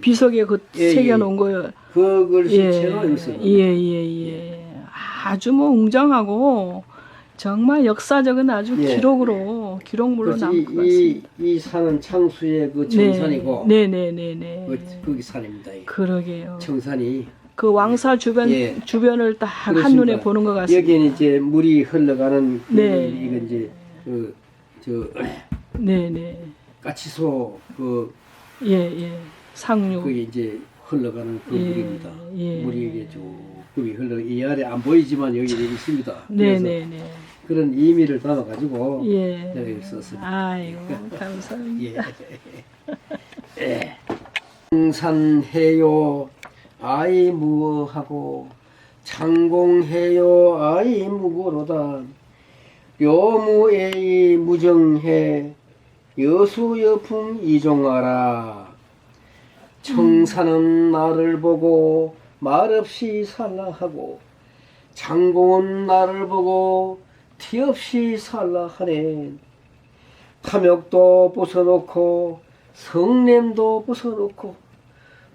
비석에 그 예, 새겨 놓은 거요. 그 글씨 예, 있습니다. 예, 예, 예. 아주 뭐 웅장하고 정말 역사적인 아주 예. 기록으로 기록물로 남을 것 이, 같습니다. 이, 이 산은 창수의 그 청산이고 네, 네, 네, 네. 그, 거기 산입니다. 이 그러게요. 청산이 그 왕사 주변 예. 주변을 딱 그렇습니다. 한눈에 보는 것 같습니다. 여기는 이제 물이 흘러가는 그 네. 이거 이제 그 저 네, 네. 까치소 그 예, 예. 상류. 그게 이제 흘러가는 그 예, 물입니다. 예. 물이 이게 흘러 이 아래 안 보이지만 여기 있습니다. 네, 그래서 네, 네. 그런 의미를 담아 가지고 예. 내가 여기 썼습니다. 아이고, 감사합니다. 예. 예. 청산해요 아이 무어하고 창공해요 아이 무고로다 묘무에이 무정해 여수여풍 이종하라 청산은 나를 보고 말없이 살라 하고 창공은 나를 보고 티없이 살라 하네 탐욕도 부숴놓고 성냄도 부숴놓고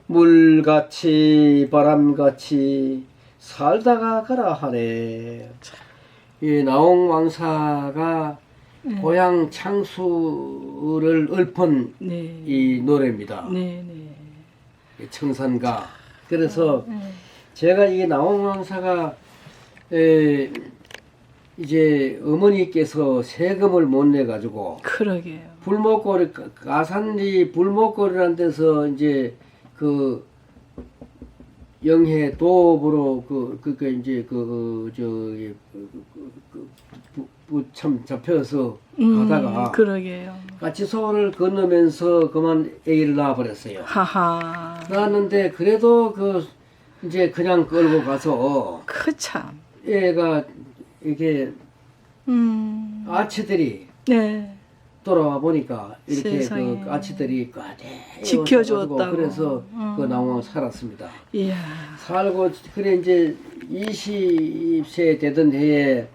물같이 바람같이 살다가 가라 하네. 이 나홍 왕사가 고향 창수를 읊은 네. 이 노래입니다. 네, 네. 이 청산가. 그래서 네. 제가 이 나홍 왕사가 에, 이제 어머니께서 세금을 못 내 가지고 그러게요. 불목거리 가산리 불목거리라는 데서 이제 그 영해 도읍으로 그 그그 이제 그 저기 그참 잡혀서 음, 가다가 그러게요. 까치소를 건너면서 그만 애기를 낳아버렸어요. 하하. 낳았는데 그래도 그 이제 그냥 끌고 가서 그 참. 애가 이게 음. 아치들이 네. 돌아와 보니까 이렇게 세상에. 그 아치들이 까대 지켜주었다고. 그래서 음. 그 나왕 살았습니다. 이야. 살고 그래 이제 20세 되던 해에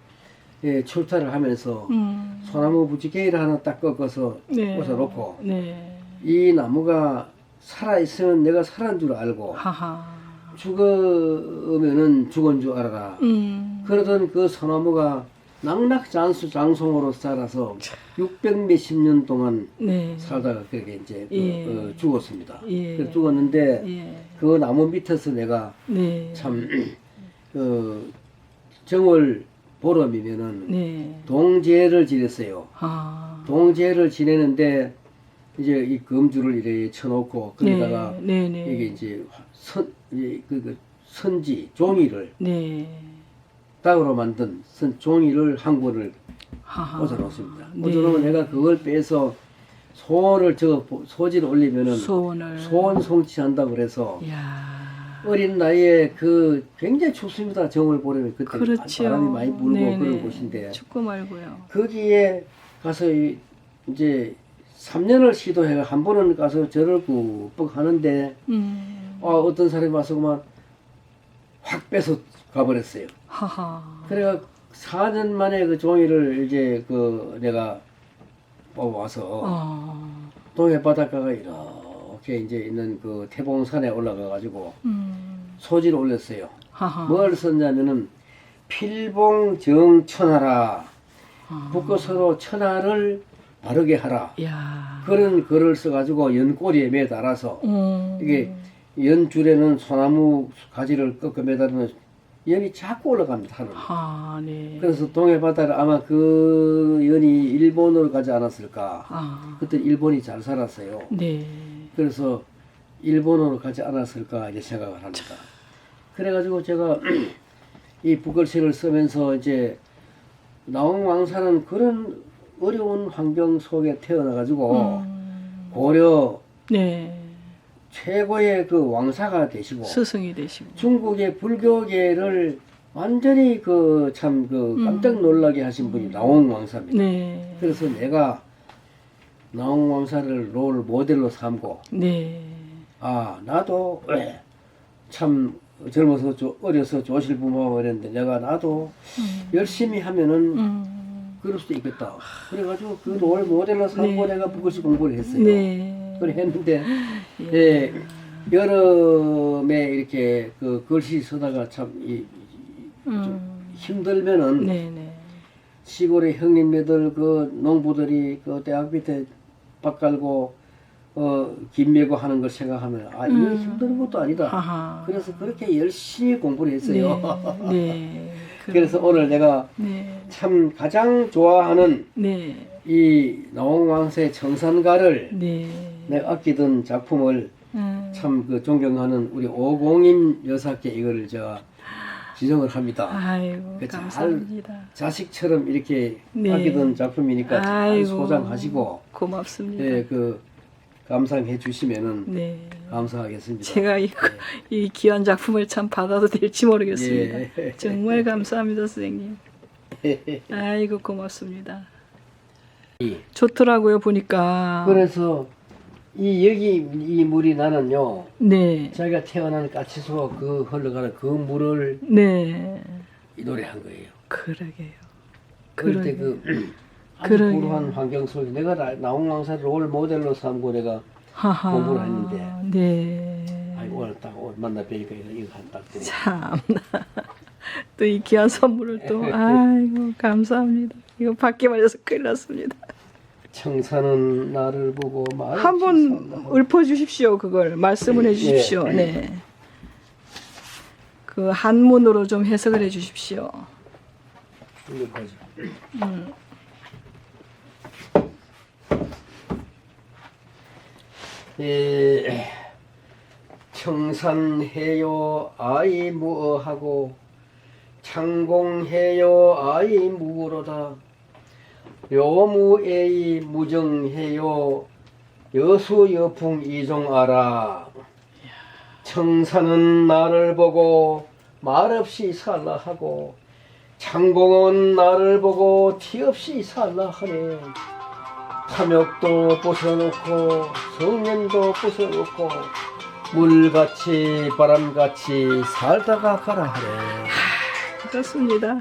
예, 출타를 하면서 음. 소나무 부지개를 하나 딱 꺾어서 네. 꽂아 놓고 네. 이 나무가 살아 있으면 내가 살아난 줄 알고 하하. 죽으면은 죽은 줄 알아라. 음. 그러던 그 소나무가 낙낙장수 장송으로 살아서 600 몇십 년 동안 네. 살다가 그렇게 이제 그, 예. 어, 죽었습니다. 예. 그래서 죽었는데 예. 그 나무 밑에서 내가 네. 참그 정월 보름이면은 네. 동제를 지냈어요. 아. 동제를 지내는데 이제 이 금주를 이렇게 쳐놓고 거기다가 네. 네. 네. 이게 이제 선, 이제 그, 그 선지 종이를 네. 땅으로 만든 선 종이를 한 권을. 꽂아 놓습니다. 네. 꽂아 놓으면 내가 그걸 빼서 소원을 저 소지를 올리면은 소원을. 소원 성취한다고 그래서 이야. 어린 나이에 그 굉장히 춥습니다. 정월 보름에 그때 그렇죠. 바람이 많이 불고 네네. 그런 곳인데 춥고 말고요. 거기에 가서 이- 이제 3년을 시도해가 한 번은 가서 절을 꾹뻑 하는데 음. 아, 어떤 사람이 와서 그만 확 빼서 가버렸어요. 하하. 그래가 4년 만에 그 종이를 이제 그 내가 뽑아와서 어. 동해 바닷가가 이렇게 이제 있는 그 태봉산에 올라가 가지고 음. 소지를 올렸어요. 하하. 뭘 썼냐면은 필봉 정 천하라 아. 북거 서로 천하를 바르게 하라 이야. 그런 글을 써가지고 연꼬리에 매달아서 음. 이게 연줄에는 소나무 가지를 꺾어 매달으면 연이 자꾸 올라갑니다 하늘. 아, 네. 그래서 동해 바다를 아마 그 연이 일본으로 가지 않았을까. 아. 그때 일본이 잘 살았어요. 네. 그래서 일본으로 가지 않았을까 이제 생각을 합니다. 그래가지고 제가 이 북글씨를 쓰면서 이제 나홍 왕사는 그런 어려운 환경 속에 태어나가지고 음. 고려 네. 최고의 그 왕사가 되시고 스승이 되시고. 중국의 불교계를 완전히 그참그 깜짝 놀라게 하신 분이 나홍 왕사입니다. 네. 그래서 내가 나홍 왕사를 롤 모델로 삼고 네. 아 나도 참 젊어서 조- 어려서 조실 부모하고 그랬는데 내가 나도 음. 열심히 하면은 음. 그럴 수도 있겠다. 그래가지고 그 롤 모델로 삼고 네. 내가 북글씨 공부를 했어요. 네. 그래 했는데 예, 여름에 이렇게 그 글씨 쓰다가 참 이, 음. 힘들면은 네네. 시골의 형님네들 그 농부들이 그 대학 밑에 밭 갈고 어김 메고 하는 걸 생각하면 아 이거 음. 힘든 것도 아니다. 하하. 그래서 그렇게 열심히 공부를 했어요. 네. 네. 그래서 오늘 내가 네. 참 가장 좋아하는 네. 이 나홍왕새 정산가를 네. 내가 아끼던 작품을 음. 참그 존경하는 우리 오공임 여사께 이거를 제가 지정을 합니다. 아이고 그 잘- 감사합니다. 자식처럼 이렇게 네. 아끼던 작품이니까 잘. 소장하시고 고맙습니다. 예, 그 감상해 주시면은 네. 감사하겠습니다. 제가 이, 이 귀한 작품을 참 받아도 될지 모르겠습니다. 예. 정말 감사합니다, 선생님. 아이고 고맙습니다. 좋더라고요 보니까. 그래서 이 여기 이 물이 나는요. 네, 자기가 태어난 까치소 그 흘러가는 그 물을 네, 이 노래한 거예요. 그러게요. 그럴 때. 그 아주 그러게요. 불우한 환경 속에 내가 나- 나홍 왕사를 롤 모델로 삼고 내가 하하. 공부를 했는데. 네. 아이 오늘 딱 오늘 만나 뵈니까 이거 한딱 되 참나. 또이 귀한 선물을 또 아이고 감사합니다. 이거 받기만 해서 큰일 났습니다. 청사는 나를 보고 말 한번 읊어 주십시오. 그걸 말씀을 해 예. 주십시오. 네. 그 한문으로 좀 해석을 해 주십시오. 보죠. 음. 예, 청산해요 아이 무어하고 창공해요 아이 무로다 요무에이 무정해요. 여수 여풍 이종아라 청산은 나를 보고 말없이 살라 하고 창공은 나를 보고 티없이 살라 하네. 탐욕도 부숴놓고 성년도 부숴놓고 물같이 바람같이 살다가 가라 하네. 그렇습니다.